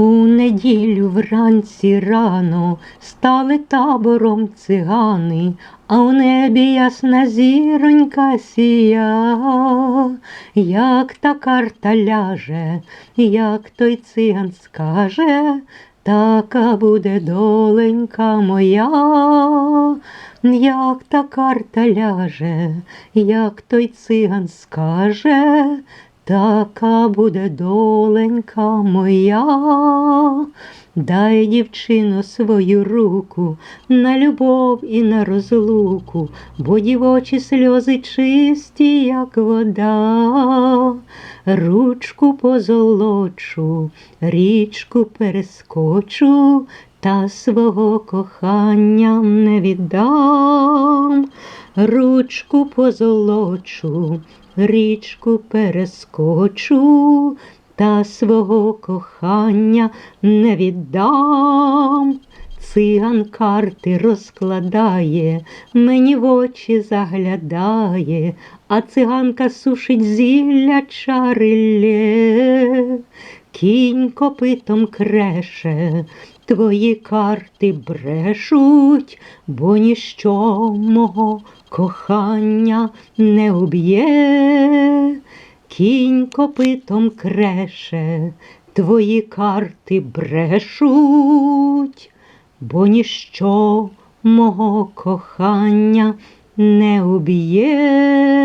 У неділю вранці рано стали табором цигани, а у небі ясна зіронька сія, як та карта ляже, як той циган скаже, така буде доленька моя, як та карта ляже, як той циган скаже, така буде доленька моя. Дай, дівчино, свою руку на любов і на розлуку, бо дівочі сльози чисті, як вода. Ручку позолочу, річку перескочу, та свого кохання не віддам. Ручку позолочу, річку перескочу, та свого кохання не віддам. Циган карти розкладає, мені в очі заглядає, а циганка сушить зілля чарилє. Кінь копитом креше, твої карти брешуть, бо ніщо мого кохання не уб'є. Кінь копитом креше, твої карти брешуть, бо ніщо мого кохання не уб'є.